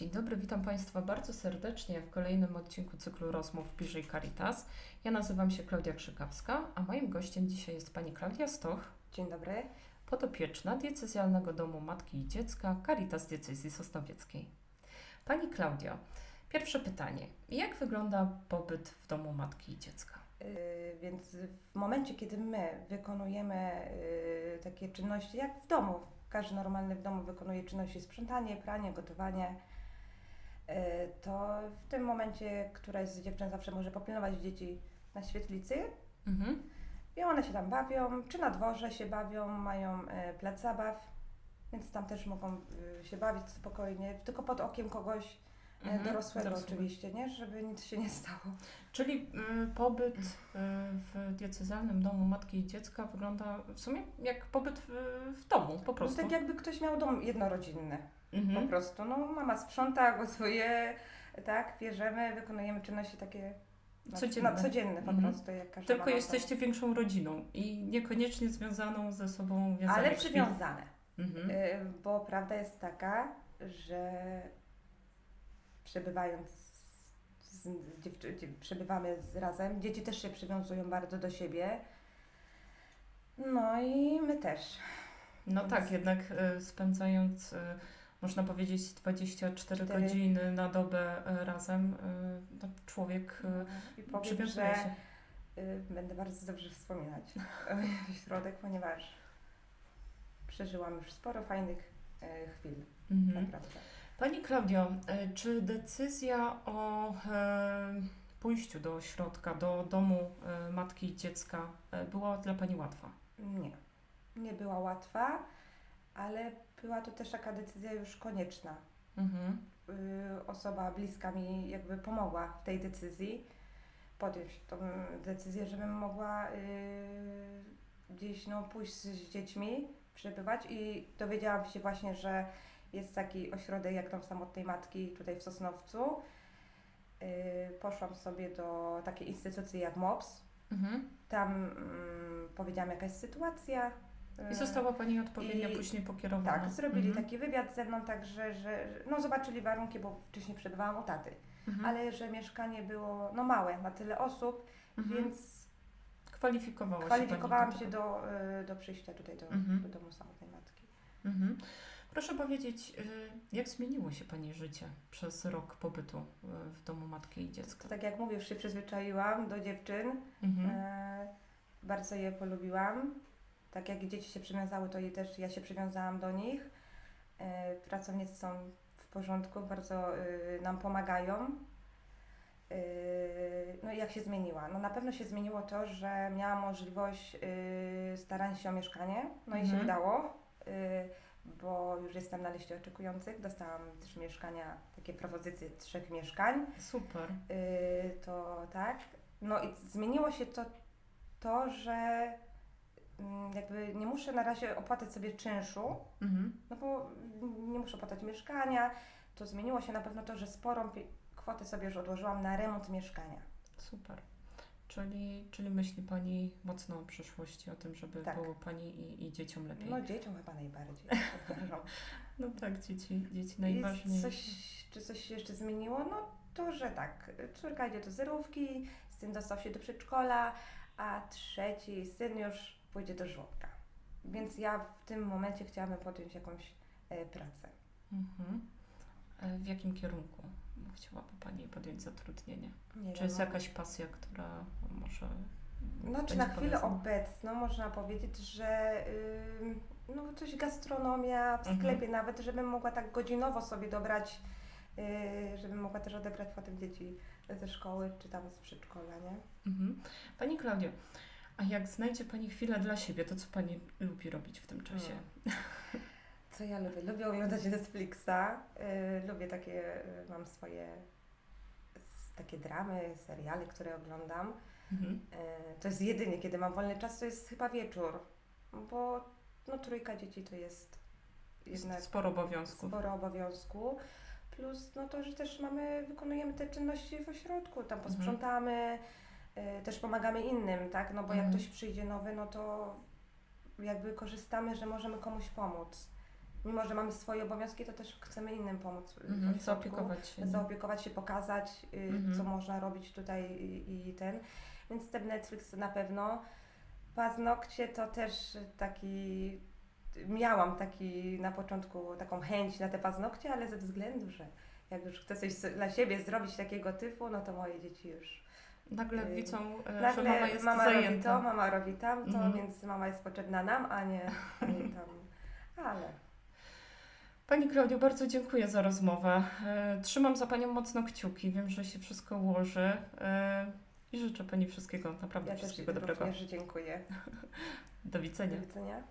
Dzień dobry, witam Państwa bardzo serdecznie w kolejnym odcinku cyklu rozmów Bliżej Caritas. Ja nazywam się Klaudia Krzykawska, a moim gościem dzisiaj jest pani Klaudia Stoch, Dzień dobry. podopieczna Diecezjalnego Domu Matki i Dziecka Caritas Diecezji Sosnowieckiej. Pani Klaudio, pierwsze pytanie. Jak wygląda pobyt w Domu Matki i Dziecka? Yy, więc w momencie, kiedy my wykonujemy yy, takie czynności, jak w domu, każdy normalny w domu wykonuje czynności sprzątanie, pranie, gotowanie, to w tym momencie któraś z dziewczyn zawsze może popilnować dzieci na świetlicy Mhm. i one się tam bawią, czy na dworze się bawią, mają yy, plac zabaw, więc tam też mogą yy, się bawić spokojnie, tylko pod okiem kogoś Mhm. dorosłego Dorosłego. oczywiście, nie? żeby nic się nie stało. Czyli y, pobyt y, w Diecezjalnym Domu Matki i Dziecka wygląda w sumie jak pobyt w, w domu, po No prostu. tak jakby ktoś miał dom jednorodzinny. Po Mhm. prostu, no mama sprząta, gotuje, tak, bierzemy, wykonujemy czynności takie no, Codzienne. No, codzienne po Mhm. prostu, jak każda Tylko jesteście większą rodziną i niekoniecznie związaną ze sobą Ale przywiązane, Mhm. y, bo prawda jest taka, że przebywając z, dziewczy, dziew, przebywamy razem, dzieci też się przywiązują bardzo do siebie, no i my też. No Więc- tak, jednak e, spędzając, e, można powiedzieć, 24 Cztery. godziny na dobę e, razem, no, człowiek e, I powiem, przywiązuje się. będę bardzo dobrze wspominać środek, ponieważ przeżyłam już sporo fajnych chwil, Mhm. naprawdę. Pani Klaudio, e, czy decyzja o e, pójściu do ośrodka, do domu e, matki i dziecka była dla Pani łatwa? Nie, nie była łatwa, ale była to też taka decyzja już konieczna. Mhm. Y, Osoba bliska mi jakby pomogła w tej decyzji, podjąć tą decyzję, żebym mogła y, gdzieś no, pójść z dziećmi, przebywać i dowiedziałam się właśnie, że jest taki ośrodek jak Dom Samotnej Matki tutaj w Sosnowcu. Y, Poszłam sobie do takiej instytucji jak MOPS. Mhm. Tam mm, powiedziałam jaka jest sytuacja. I Y, została Pani odpowiednio I- później pokierowana. tak, zrobili Mhm. taki wywiad ze mną, także, że, że no zobaczyli warunki, bo wcześniej przebywałam u taty, Mhm. ale że mieszkanie było no małe na tyle osób, Mhm. więc Kwalifikowała kwalifikowałam się, do, y, do przyjścia tutaj do, Mhm. do domu samotnej matki. Proszę powiedzieć, y, jak zmieniło się Pani życie przez rok pobytu y, w domu matki i dziecka? Tak jak mówię, już się przyzwyczaiłam do dziewczyn, Mhm. e, bardzo je polubiłam. Tak jak dzieci się przywiązały, to i też ja się przywiązałam do nich. E, pracownicy są w porządku, bardzo y, nam pomagają. Y, No i jak się zmieniła? No na pewno się zmieniło to, że miałam możliwość starania się o mieszkanie, no i się Mhm. udało, bo już jestem na liście oczekujących. Dostałam też mieszkania, takie propozycje trzech mieszkań. Super. Y, to tak. No i zmieniło się to, to że mm, jakby nie muszę na razie opłacać sobie czynszu, Mhm. no bo nie muszę opłacać mieszkania. To zmieniło się na pewno to, że sporą kwotę sobie już odłożyłam na remont mieszkania. Super. Czyli, czyli myśli Pani mocno o przyszłości, o tym, żeby Tak. było Pani i, i dzieciom lepiej. No dzieciom chyba najbardziej. No tak, dzieci, dzieci najważniejsze. coś, czy coś się jeszcze zmieniło? No to, że tak, córka idzie do zerówki, syn dostał się do przedszkola, a trzeci syn już pójdzie do żłobka. Więc ja w tym momencie chciałabym podjąć jakąś e, pracę. Mhm. E, W jakim kierunku chciałaby Pani podjąć zatrudnienie? Nie Czy jest no- jakaś pasja, która może. No, czy na chwilę obecną można powiedzieć, że ym, no, coś gastronomia w Mhm. sklepie nawet, żebym mogła tak godzinowo sobie dobrać, yy, żebym mogła też odebrać potem dzieci ze szkoły czy tam z przedszkola, nie? Mhm. Pani Klaudio, a jak znajdzie Pani chwilę dla siebie, to co Pani lubi robić w tym czasie? Mm. Co ja lubię? Lubię oglądać Netflixa, yy, lubię takie, yy, mam swoje s- takie dramy, seriale, które oglądam. Mhm. Yy, to jest jedynie, kiedy mam wolny czas, to jest chyba wieczór, bo no trójka dzieci to jest jednak Sporo obowiązków. sporo obowiązku. Plus no to, że też mamy, wykonujemy te czynności w ośrodku, tam Mhm. posprzątamy, y, też pomagamy innym, tak? No bo jak Mhm. ktoś przyjdzie nowy, no to jakby korzystamy, że możemy komuś pomóc. Mimo że mamy swoje obowiązki, to też chcemy innym pomóc. w Mhm, ośrodku. zaopiekować się. zaopiekować się, pokazać, y, Mhm. co można robić tutaj i, i ten. Więc ten Netflix na pewno. Paznokcie to też taki. Miałam taki na początku taką chęć na te paznokcie, ale ze względu, że jak już chcę coś dla siebie zrobić takiego typu, no to moje dzieci już. Nagle y, widzą, e, że Nagle mama jest mama robi zajęta. to, mama robi tamto, Mhm. więc mama jest potrzebna nam, a nie, a nie tam. Ale Pani Klaudio, bardzo dziękuję za rozmowę. E, Trzymam za Panią mocno kciuki. Wiem, że się wszystko ułoży. E, I życzę Pani wszystkiego, naprawdę ja też wszystkiego dobrego. również dziękuję. Do widzenia. Do widzenia.